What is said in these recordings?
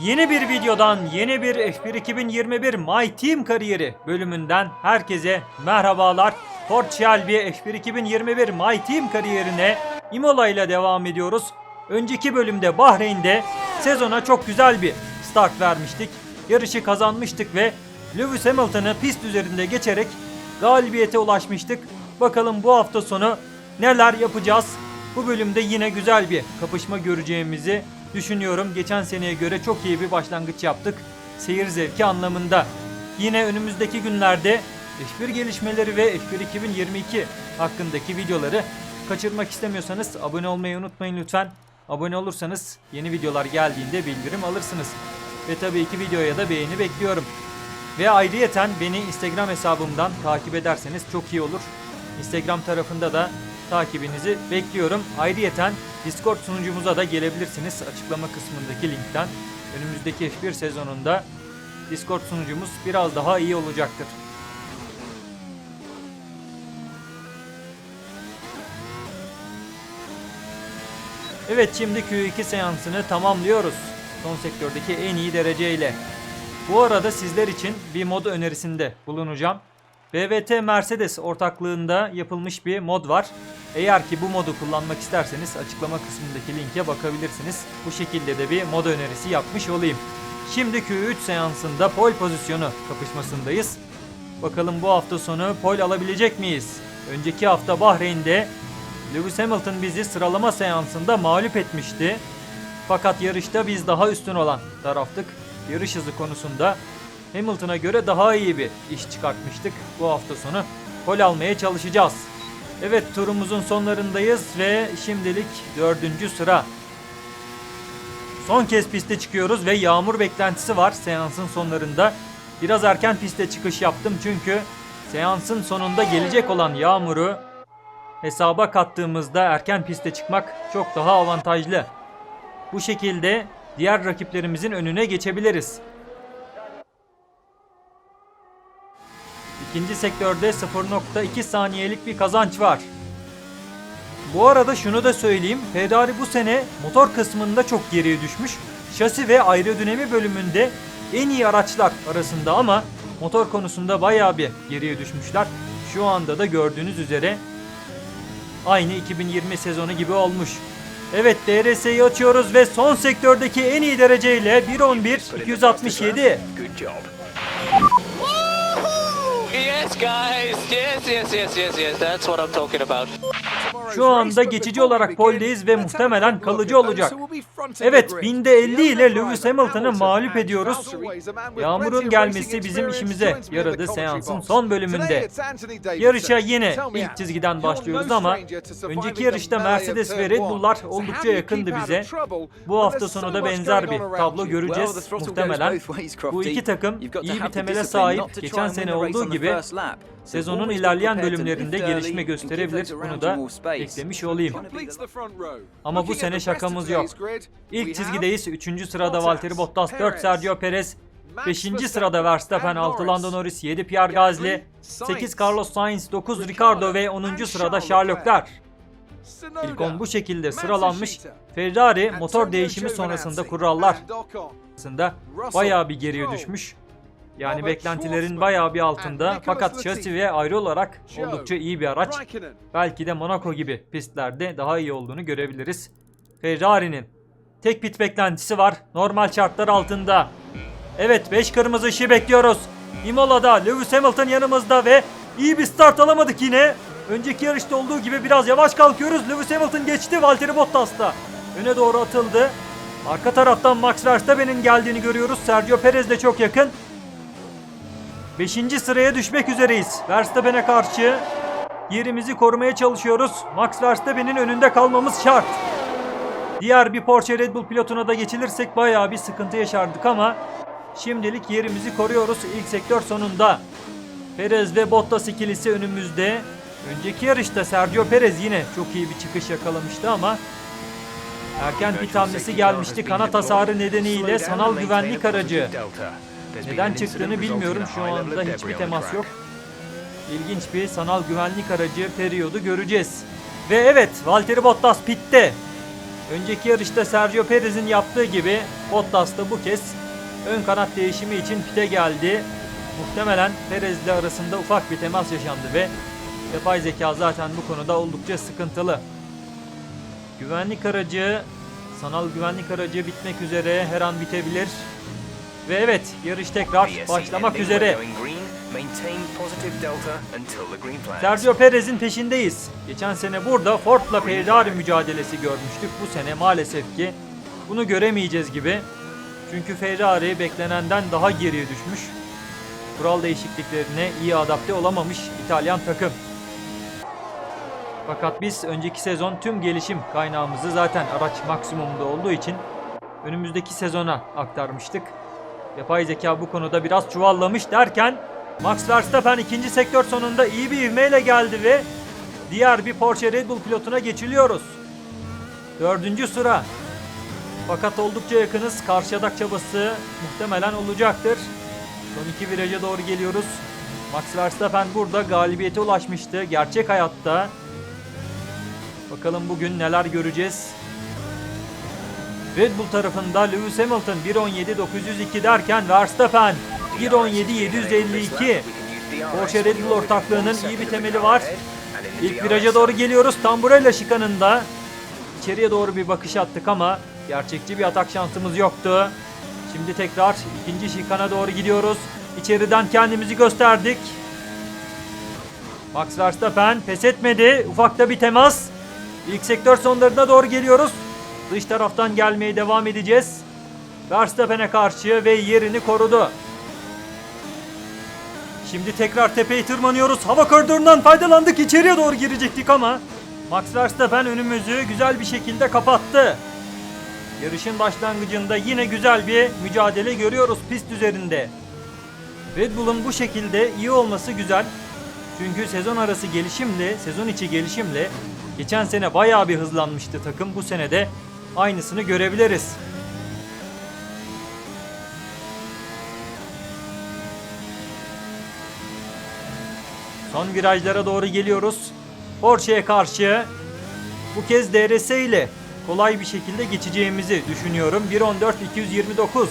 Yeni bir videodan, yeni bir F1 2021 My Team kariyeri bölümünden herkese merhabalar. Ford Shelby F1 2021 My Team kariyerine Imola ile devam ediyoruz. Önceki bölümde Bahreyn'de sezona çok güzel bir start vermiştik. Yarışı kazanmıştık ve Lewis Hamilton'ı pist üzerinde geçerek galibiyete ulaşmıştık. Bakalım bu hafta sonu neler yapacağız? Bu bölümde yine güzel bir kapışma göreceğimizi düşünüyorum. Geçen seneye göre çok iyi bir başlangıç yaptık. Seyir zevki anlamında. Yine önümüzdeki günlerde F1 gelişmeleri ve F1 2022 hakkındaki videoları kaçırmak istemiyorsanız abone olmayı unutmayın lütfen. Abone olursanız yeni videolar geldiğinde bildirim alırsınız. Ve tabii ki videoya da beğeni bekliyorum. Ve ayrıyeten beni Instagram hesabımdan takip ederseniz çok iyi olur. Instagram tarafında da takibinizi bekliyorum. Ayrıyeten Discord sunucumuza da gelebilirsiniz açıklama kısmındaki linkten. Önümüzdeki F1 sezonunda Discord sunucumuz biraz daha iyi olacaktır. Evet şimdi Q2 seansını tamamlıyoruz. Son sektördeki en iyi dereceyle. Bu arada sizler için bir mod önerisinde bulunacağım. BVT Mercedes ortaklığında yapılmış bir mod var. Eğer ki bu modu kullanmak isterseniz açıklama kısmındaki linke bakabilirsiniz. Bu şekilde de bir mod önerisi yapmış olayım. Şimdi Q3 seansında pole pozisyonu kapışmasındayız. Bakalım bu hafta sonu pole alabilecek miyiz? Önceki hafta Bahreyn'de Lewis Hamilton bizi sıralama seansında mağlup etmişti. Fakat yarışta biz daha üstün olan taraftık. Yarış hızı konusunda Hamilton'a göre daha iyi bir iş çıkartmıştık. Bu hafta sonu pol almaya çalışacağız. Evet turumuzun sonlarındayız ve şimdilik dördüncü sıra. Son kez piste çıkıyoruz ve yağmur beklentisi var seansın sonlarında. Biraz erken piste çıkış yaptım çünkü seansın sonunda gelecek olan yağmuru hesaba kattığımızda erken piste çıkmak çok daha avantajlı. Bu şekilde diğer rakiplerimizin önüne geçebiliriz. İkinci sektörde 0.2 saniyelik bir kazanç var. Bu arada şunu da söyleyeyim. Ferrari bu sene motor kısmında çok geriye düşmüş. Şasi ve aerodinami bölümünde en iyi araçlar arasında ama motor konusunda bayağı bir geriye düşmüşler. Şu anda da gördüğünüz üzere aynı 2020 sezonu gibi olmuş. Evet DRS'yi açıyoruz ve son sektördeki en iyi dereceyle 1.11 267. Yes, guys. Yes, yes, yes, yes, yes. That's what I'm talking about. Şu anda geçici olarak poldeyiz ve muhtemelen kalıcı olacak. Evet binde 50 ile Lewis Hamilton'ı mağlup ediyoruz. Yağmurun gelmesi bizim işimize yaradı seansın son bölümünde. Yarışa yine ilk çizgiden başlıyoruz ama önceki yarışta Mercedes ve Red Bull'lar oldukça yakındı bize. Bu hafta sonu da benzer bir tablo göreceğiz muhtemelen. Bu iki takım iyi bir temele sahip. Geçen sene olduğu gibi sezonun ilerleyen bölümlerinde gelişme gösterebilir. Bunu da eklemiş olayım. Ama bu sene şakamız yok. İlk çizgideyiz. 3. sırada Valtteri Bottas, 4 Sergio Perez, 5. sırada Verstappen, 6 Lando Norris, 7 Pierre Gasly, 8 Carlos Sainz, 9 Ricardo ve 10. sırada Charles Leclerc. İlk 10 bu şekilde sıralanmış. Ferrari motor değişimi sonrasında kurallar arasında bayağı bir geriye düşmüş. Yani beklentilerin bayağı bir altında fakat şasi ve ayrı olarak oldukça iyi bir araç. Belki de Monaco gibi pistlerde daha iyi olduğunu görebiliriz. Ferrari'nin tek pit beklentisi var. Normal şartlar altında. Evet 5 kırmızı ışığı bekliyoruz. Imola'da Lewis Hamilton yanımızda ve iyi bir start alamadık yine. Önceki yarışta olduğu gibi biraz yavaş kalkıyoruz. Lewis Hamilton geçti Valtteri Bottas'ta. Öne doğru atıldı. Arka taraftan Max Verstappen'in geldiğini görüyoruz. Sergio Perez de çok yakın. 5. sıraya düşmek üzereyiz. Verstappen'e karşı yerimizi korumaya çalışıyoruz. Max Verstappen'in önünde kalmamız şart. Diğer bir Porsche Red Bull pilotuna da geçilirsek bayağı bir sıkıntı yaşardık ama şimdilik yerimizi koruyoruz ilk sektör sonunda. Perez ve Bottas ikilisi önümüzde. Önceki yarışta Sergio Perez yine çok iyi bir çıkış yakalamıştı ama erken pit hamlesi gelmişti. Kanat hasarı nedeniyle sanal güvenlik aracı neden çıktığını bilmiyorum. Şu anda hiçbir temas yok. İlginç bir sanal güvenlik aracı periyodu göreceğiz. Ve evet Valtteri Bottas pitte. Önceki yarışta Sergio Perez'in yaptığı gibi Bottas da bu kez ön kanat değişimi için pite geldi. Muhtemelen Perez ile arasında ufak bir temas yaşandı ve yapay zeka zaten bu konuda oldukça sıkıntılı. Güvenlik aracı, sanal güvenlik aracı bitmek üzere her an bitebilir. Ve evet yarış tekrar başlamak üzere. Sergio Perez'in peşindeyiz. Geçen sene burada Ford'la Ferrari mücadelesi görmüştük. Bu sene maalesef ki bunu göremeyeceğiz gibi. Çünkü Ferrari beklenenden daha geriye düşmüş. Kural değişikliklerine iyi adapte olamamış İtalyan takım. Fakat biz önceki sezon tüm gelişim kaynağımızı zaten araç maksimumda olduğu için önümüzdeki sezona aktarmıştık. Yapay zeka bu konuda biraz çuvallamış derken Max Verstappen ikinci sektör sonunda iyi bir ivmeyle geldi ve diğer bir Porsche Red Bull pilotuna geçiliyoruz. Dördüncü sıra. Fakat oldukça yakınız. Karşı adak çabası muhtemelen olacaktır. Son iki viraja doğru geliyoruz. Max Verstappen burada galibiyete ulaşmıştı. Gerçek hayatta. Bakalım bugün neler göreceğiz. Red Bull tarafında Lewis Hamilton 1.17.902 derken Verstappen 1.17.752. Porsche Red Bull ortaklığının iyi bir temeli var. İlk viraja doğru geliyoruz. Tamburella şikanında. İçeriye doğru bir bakış attık ama gerçekçi bir atak şansımız yoktu. Şimdi tekrar ikinci şikana doğru gidiyoruz. İçeriden kendimizi gösterdik. Max Verstappen pes etmedi. Ufakta bir temas. İlk sektör sonlarına doğru geliyoruz. Dış taraftan gelmeye devam edeceğiz. Verstappen'e karşı ve yerini korudu. Şimdi tekrar tepeyi tırmanıyoruz. Hava koridorundan faydalandık. İçeriye doğru girecektik ama Max Verstappen önümüzü güzel bir şekilde kapattı. Yarışın başlangıcında yine güzel bir mücadele görüyoruz pist üzerinde. Red Bull'un bu şekilde iyi olması güzel. Çünkü sezon arası gelişimle, sezon içi gelişimle geçen sene bayağı bir hızlanmıştı takım. Bu sene de aynısını görebiliriz. Son virajlara doğru geliyoruz. Porsche'ye karşı bu kez DRS ile kolay bir şekilde geçeceğimizi düşünüyorum. 1.14.229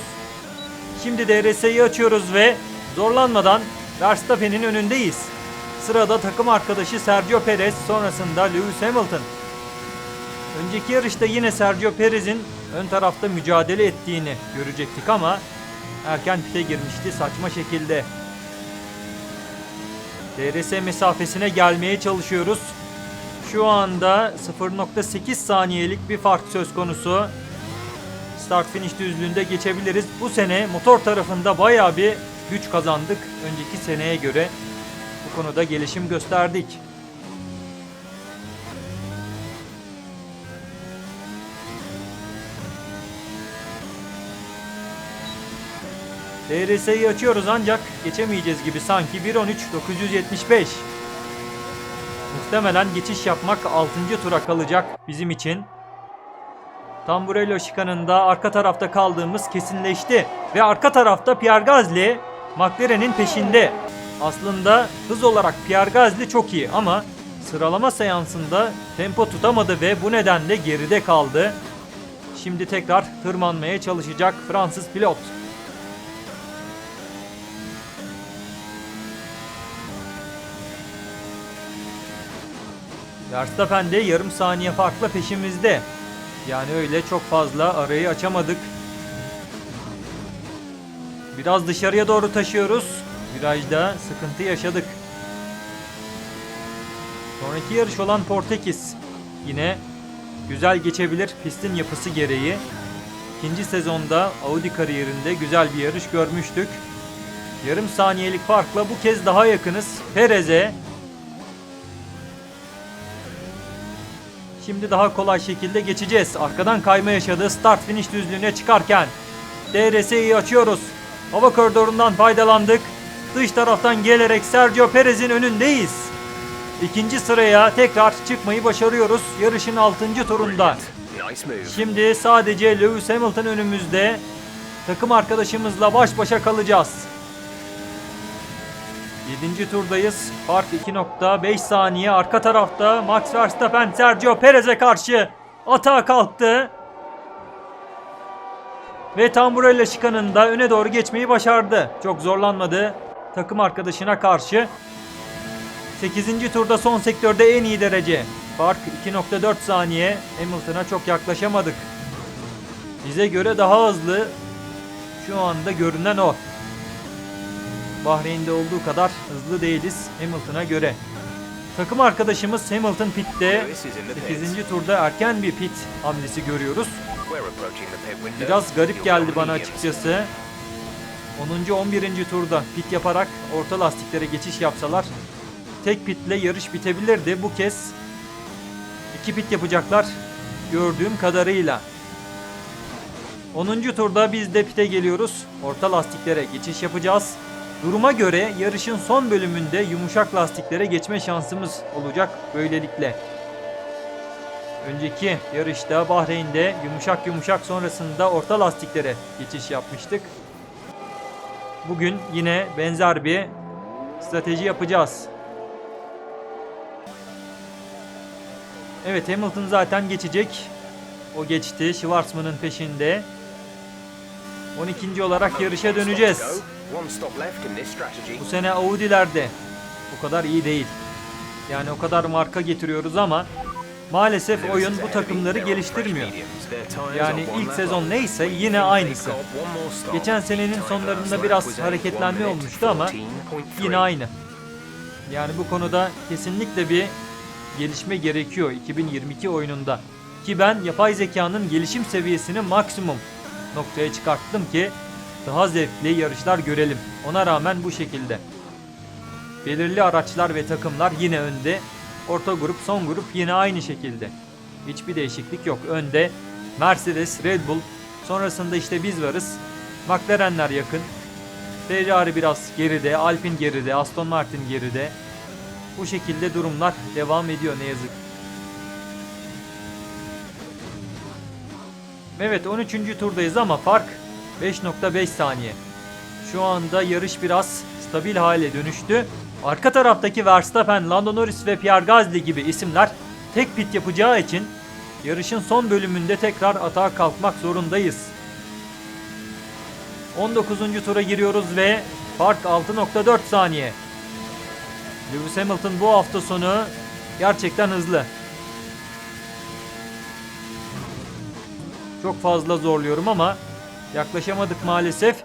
Şimdi DRS'yi açıyoruz ve zorlanmadan Verstappen'in önündeyiz. Sırada takım arkadaşı Sergio Perez sonrasında Lewis Hamilton. Önceki yarışta yine Sergio Perez'in ön tarafta mücadele ettiğini görecektik ama erken pite girmişti saçma şekilde. DRS mesafesine gelmeye çalışıyoruz. Şu anda 0.8 saniyelik bir fark söz konusu. Start finish düzlüğünde geçebiliriz. Bu sene motor tarafında bayağı bir güç kazandık önceki seneye göre. Bu konuda gelişim gösterdik. DRS'yi açıyoruz ancak geçemeyeceğiz gibi sanki 1.13.975. Muhtemelen geçiş yapmak 6. tura kalacak bizim için. Tamburello şikanında arka tarafta kaldığımız kesinleşti. Ve arka tarafta Pierre Gasly McLaren'in peşinde. Aslında hız olarak Pierre Gasly çok iyi ama sıralama seansında tempo tutamadı ve bu nedenle geride kaldı. Şimdi tekrar tırmanmaya çalışacak Fransız pilot. Verstappen de yarım saniye farkla peşimizde. Yani öyle çok fazla arayı açamadık. Biraz dışarıya doğru taşıyoruz. Virajda sıkıntı yaşadık. Sonraki yarış olan Portekiz. Yine güzel geçebilir pistin yapısı gereği. İkinci sezonda Audi kariyerinde güzel bir yarış görmüştük. Yarım saniyelik farkla bu kez daha yakınız. Perez'e Şimdi daha kolay şekilde geçeceğiz. Arkadan kayma yaşadığı start finish düzlüğüne çıkarken DRS'yi açıyoruz. Hava koridorundan faydalandık. Dış taraftan gelerek Sergio Perez'in önündeyiz. İkinci sıraya tekrar çıkmayı başarıyoruz yarışın 6. turunda. Şimdi sadece Lewis Hamilton önümüzde. Takım arkadaşımızla baş başa kalacağız. 7. turdayız. Fark 2.5 saniye. Arka tarafta Max Verstappen Sergio Perez'e karşı atağa kalktı. Ve Tamburello şikanında öne doğru geçmeyi başardı. Çok zorlanmadı takım arkadaşına karşı. 8. turda son sektörde en iyi derece. Fark 2.4 saniye. Hamilton'a çok yaklaşamadık. Bize göre daha hızlı. Şu anda görünen o. Bahreyn'de olduğu kadar hızlı değiliz Hamilton'a göre. Takım arkadaşımız Hamilton pitte. 8. turda erken bir pit hamlesi görüyoruz. Biraz garip geldi bana açıkçası. 10. 11. turda pit yaparak orta lastiklere geçiş yapsalar tek pitle yarış bitebilirdi. Bu kez iki pit yapacaklar gördüğüm kadarıyla. 10. turda biz de pite geliyoruz. Orta lastiklere geçiş yapacağız. Duruma göre yarışın son bölümünde yumuşak lastiklere geçme şansımız olacak böylelikle. Önceki yarışta Bahreyn'de yumuşak yumuşak sonrasında orta lastiklere geçiş yapmıştık. Bugün yine benzer bir strateji yapacağız. Evet Hamilton zaten geçecek. O geçti. Schwarzman'ın peşinde. 12. olarak yarışa döneceğiz. Bu sene Audi'lerde bu kadar iyi değil. Yani o kadar marka getiriyoruz ama maalesef oyun bu takımları geliştirmiyor. Yani ilk sezon neyse yine aynısı. Geçen senenin sonlarında biraz hareketlenme olmuştu ama yine aynı. Yani bu konuda kesinlikle bir gelişme gerekiyor 2022 oyununda. Ki ben yapay zekanın gelişim seviyesini maksimum noktaya çıkarttım ki daha zevkli yarışlar görelim. Ona rağmen bu şekilde. Belirli araçlar ve takımlar yine önde. Orta grup, son grup yine aynı şekilde. Hiçbir değişiklik yok. Önde Mercedes, Red Bull. Sonrasında işte biz varız. McLaren'ler yakın. Ferrari biraz geride, Alpine geride, Aston Martin geride. Bu şekilde durumlar devam ediyor ne yazık. Evet 13. turdayız ama fark 5.5 saniye. Şu anda yarış biraz stabil hale dönüştü. Arka taraftaki Verstappen, Lando Norris ve Pierre Gasly gibi isimler tek pit yapacağı için yarışın son bölümünde tekrar atağa kalkmak zorundayız. 19. tura giriyoruz ve fark 6.4 saniye. Lewis Hamilton bu hafta sonu gerçekten hızlı. Çok fazla zorluyorum ama yaklaşamadık maalesef.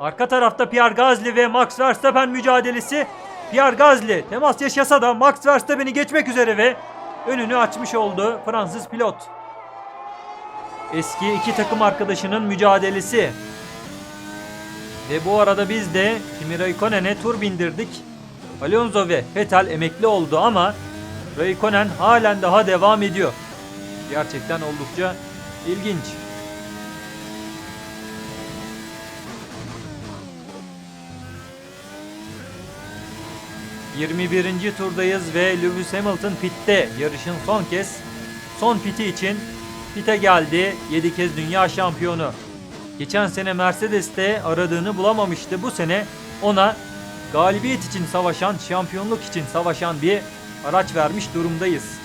Arka tarafta Pierre Gasly ve Max Verstappen mücadelesi. Pierre Gasly temas yaşasa da Max Verstappen'i geçmek üzere ve önünü açmış oldu Fransız pilot. Eski iki takım arkadaşının mücadelesi. Ve bu arada biz de Kimi Raikkonen'e tur bindirdik. Alonso ve Vettel emekli oldu ama Raikkonen halen daha devam ediyor. Gerçekten oldukça ilginç. ...21. turdayız ve Lewis Hamilton pitte yarışın son kez son piti için pite geldi 7 kez dünya şampiyonu. Geçen sene Mercedes'te aradığını bulamamıştı. Bu sene ona galibiyet için savaşan, şampiyonluk için savaşan bir araç vermiş durumdayız.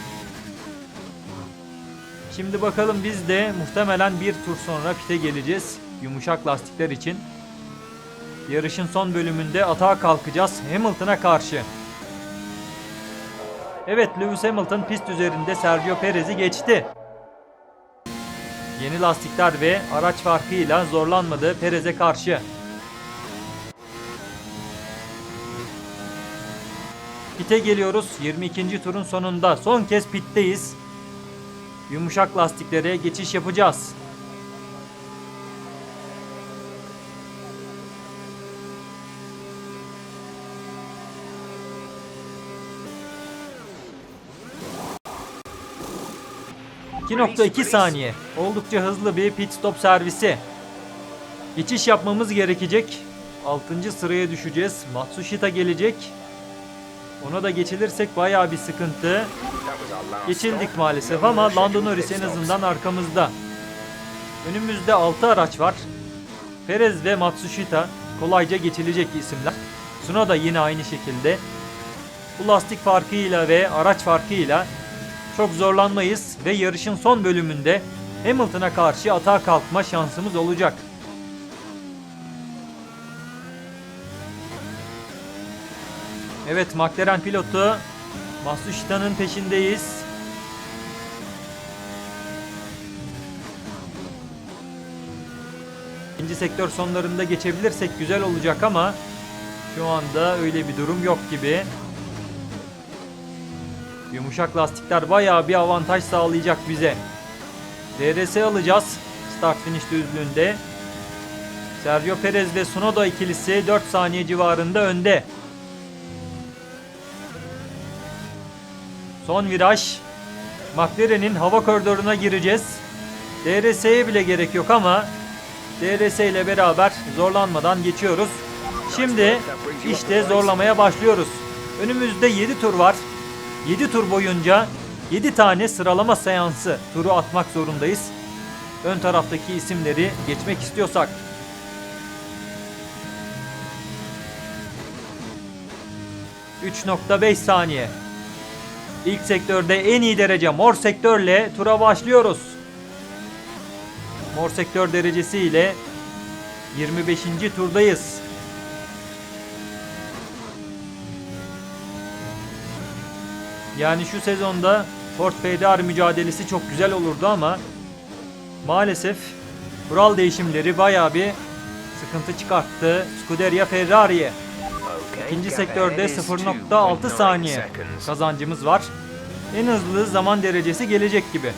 Şimdi bakalım biz de muhtemelen bir tur sonra pite geleceğiz. Yumuşak lastikler için. Yarışın son bölümünde atağa kalkacağız Hamilton'a karşı. Evet Lewis Hamilton pist üzerinde Sergio Perez'i geçti. Yeni lastikler ve araç farkıyla zorlanmadı Perez'e karşı. Pite geliyoruz 22. turun sonunda. Son kez pitteyiz. Yumuşak lastiklere geçiş yapacağız. ...2.2 saniye. Oldukça hızlı bir pit stop servisi. Geçiş yapmamız gerekecek. 6. sıraya düşeceğiz. Matsushita gelecek. Ona da geçilirsek bayağı bir sıkıntı. Geçildik maalesef ama Lando Norris en azından arkamızda. Önümüzde 6 araç var. Perez ve Matsushita kolayca geçilecek isimler. Tsunoda yine aynı şekilde. Bu lastik farkıyla ve araç farkıyla çok zorlanmayız ve yarışın son bölümünde Hamilton'a karşı atağa kalkma şansımız olacak. Evet McLaren pilotu Matsushita'nın peşindeyiz. İkinci sektör sonlarında geçebilirsek güzel olacak ama şu anda öyle bir durum yok gibi. Yumuşak lastikler bayağı bir avantaj sağlayacak bize. DRS alacağız start finish düzlüğünde. Sergio Perez ve Tsunoda ikilisi 4 saniye civarında önde. Son viraj. McLaren'in hava koridoruna gireceğiz. DRS'ye bile gerek yok ama DRS ile beraber zorlanmadan geçiyoruz. Şimdi işte zorlamaya başlıyoruz. Önümüzde 7 tur var. 7 tur boyunca 7 tane sıralama seansı turu atmak zorundayız. Ön taraftaki isimleri geçmek istiyorsak. ...3.5 saniye. İlk sektörde en iyi derece mor sektörle tura başlıyoruz. Mor sektör derecesi ile 25. turdayız. Yani şu sezonda Ford Ferrari mücadelesi çok güzel olurdu ama maalesef kural değişimleri bayağı bir sıkıntı çıkarttı Scuderia Ferrari'ye. İkinci sektörde 0.6 saniye kazancımız var. En hızlı zaman derecesi gelecek gibi.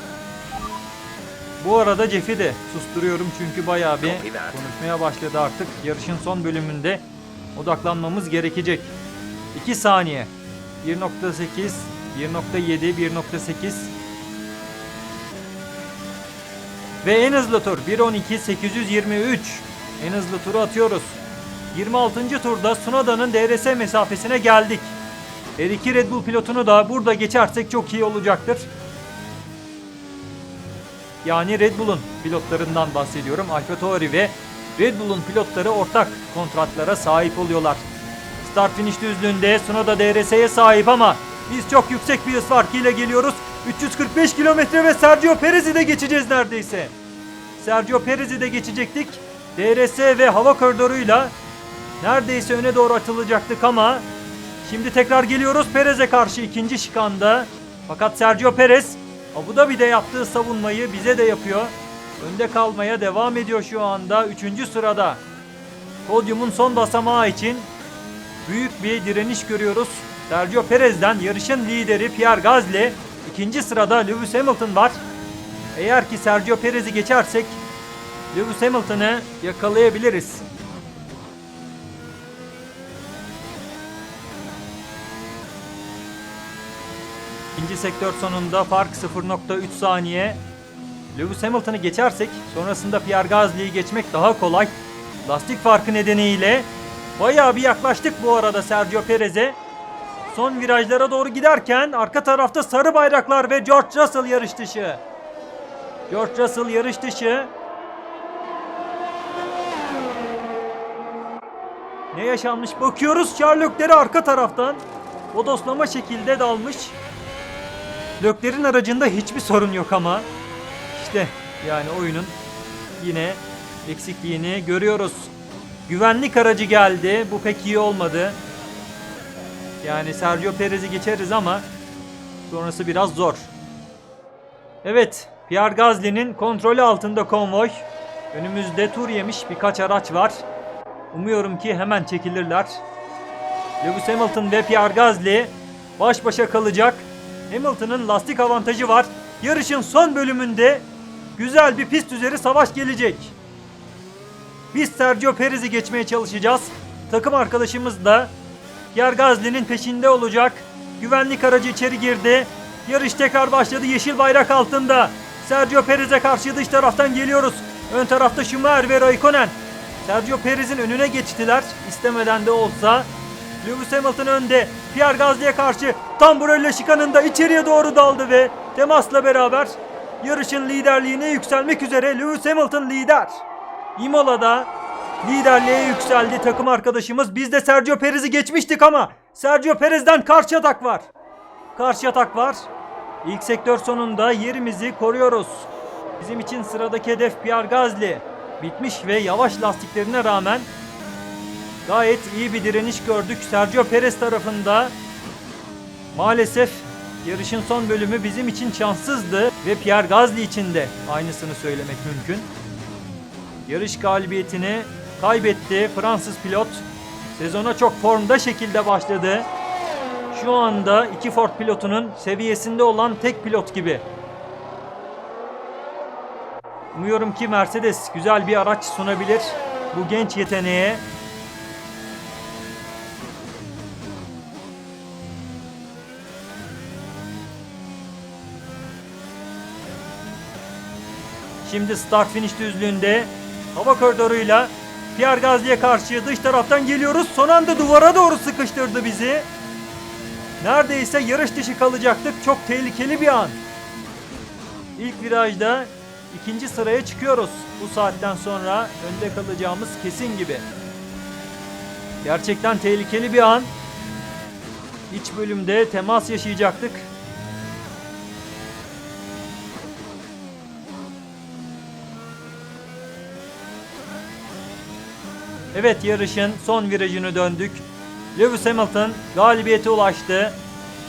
Bu arada Jeff'i de susturuyorum çünkü bayağı bir konuşmaya başladı artık. Yarışın son bölümünde odaklanmamız gerekecek. 2 saniye. 1.8, 1.7, 1.8 ve en hızlı tur 1.12 823. En hızlı turu atıyoruz. 26. turda Sunoda'nın DRS mesafesine geldik. Her iki Red Bull pilotunu da burada geçersek çok iyi olacaktır. Yani Red Bull'un pilotlarından bahsediyorum. AlphaTauri ve Red Bull'un pilotları ortak kontratlara sahip oluyorlar. Start finish düzlüğünde Sunoda DRS'ye sahip ama biz çok yüksek bir hız farkıyla geliyoruz. 345 kilometre ve Sergio Perez'i de geçeceğiz neredeyse. Sergio Perez'i de geçecektik. DRS ve hava koridoruyla neredeyse öne doğru atılacaktık ama şimdi tekrar geliyoruz Perez'e karşı ikinci şikanda. Fakat Sergio Perez Abu Dhabi'de yaptığı savunmayı bize de yapıyor. Önde kalmaya devam ediyor şu anda 3. sırada. Podyumun son basamağı için büyük bir direniş görüyoruz. Sergio Perez'den yarışın lideri Pierre Gasly. ikinci sırada Lewis Hamilton var. Eğer ki Sergio Perez'i geçersek Lewis Hamilton'ı yakalayabiliriz. İkinci sektör sonunda fark 0.3 saniye. Lewis Hamilton'ı geçersek sonrasında Pierre Gasly'yi geçmek daha kolay. Lastik farkı nedeniyle bayağı bir yaklaştık bu arada Sergio Perez'e. Son virajlara doğru giderken arka tarafta sarı bayraklar ve George Russell yarış dışı. George Russell yarış dışı. Ne yaşanmış bakıyoruz Sherlock'leri arka taraftan. Bodoslama şekilde dalmış. Löklerin aracında hiçbir sorun yok ama. İşte yani oyunun yine eksikliğini görüyoruz. Güvenlik aracı geldi. Bu pek iyi olmadı. Yani Sergio Perez'i geçeriz ama sonrası biraz zor. Evet, Pierre Gasly'nin kontrolü altında konvoy. Önümüzde tur yemiş birkaç araç var. Umuyorum ki hemen çekilirler. Lewis Hamilton ve Pierre Gasly baş başa kalacak. Hamilton'ın lastik avantajı var. Yarışın son bölümünde güzel bir pist üzeri savaş gelecek. Biz Sergio Perez'i geçmeye çalışacağız. Takım arkadaşımız da Pierre Gasly'nin peşinde olacak. Güvenlik aracı içeri girdi. Yarış tekrar başladı yeşil bayrak altında. Sergio Perez'e karşı dış taraftan geliyoruz. Ön tarafta Schumacher ve Raikkonen. Sergio Perez'in önüne geçtiler. İstemeden de olsa. Lewis Hamilton önde. Pierre Gasly'ye karşı tam Brölle şikanında içeriye doğru daldı ve temasla beraber yarışın liderliğine yükselmek üzere Lewis Hamilton lider. Imola'da liderliğe yükseldi takım arkadaşımız. Biz de Sergio Perez'i geçmiştik ama Sergio Perez'den karşı atak var. Karşı atak var. İlk sektör sonunda yerimizi koruyoruz. Bizim için sıradaki hedef Pierre Gasly. Bitmiş ve yavaş lastiklerine rağmen gayet iyi bir direniş gördük. Sergio Perez tarafında maalesef yarışın son bölümü bizim için şanssızdı ve Pierre Gasly için de aynısını söylemek mümkün. Yarış galibiyetini kaybetti Fransız pilot. Sezona çok formda şekilde başladı. Şu anda iki Ford pilotunun seviyesinde olan tek pilot gibi. Umuyorum ki Mercedes güzel bir araç sunabilir bu genç yeteneğe. Şimdi start finish düzlüğünde hava koridoruyla Pierre Gasly'e karşı dış taraftan geliyoruz. Son anda duvara doğru sıkıştırdı bizi. Neredeyse yarış dışı kalacaktık. Çok tehlikeli bir an. İlk virajda ikinci sıraya çıkıyoruz. Bu saatten sonra önde kalacağımız kesin gibi. Gerçekten tehlikeli bir an. İç bölümde temas yaşayacaktık. Evet yarışın son virajını döndük. Lewis Hamilton galibiyete ulaştı.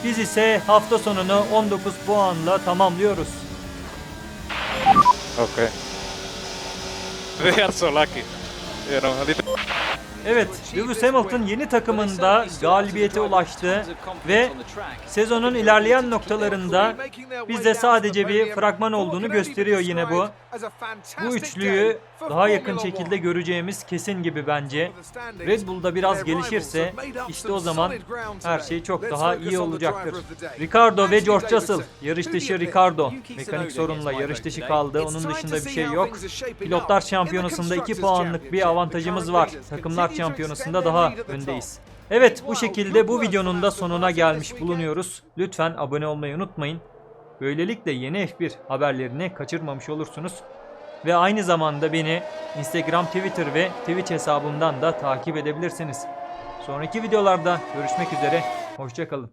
Biz ise hafta sonunu 19 puanla tamamlıyoruz. Okay. They are so lucky. You know, a little Evet, Lewis Hamilton yeni takımında galibiyete ulaştı ve sezonun ilerleyen noktalarında bize sadece bir fragman olduğunu gösteriyor yine bu. Bu üçlüyü daha yakın şekilde göreceğimiz kesin gibi bence. Red Bull'da biraz gelişirse işte o zaman her şey çok daha iyi olacaktır. Ricardo ve George Russell yarış dışı Ricardo mekanik sorunla yarış dışı kaldı. Onun dışında bir şey yok. Pilotlar şampiyonasında 2 puanlık bir avantajımız var. Takımlar şampiyonasında daha öndeyiz. Evet bu şekilde bu videonun da sonuna gelmiş bulunuyoruz. Lütfen abone olmayı unutmayın. Böylelikle yeni F1 haberlerini kaçırmamış olursunuz. Ve aynı zamanda beni Instagram, Twitter ve Twitch hesabımdan da takip edebilirsiniz. Sonraki videolarda görüşmek üzere. Hoşçakalın.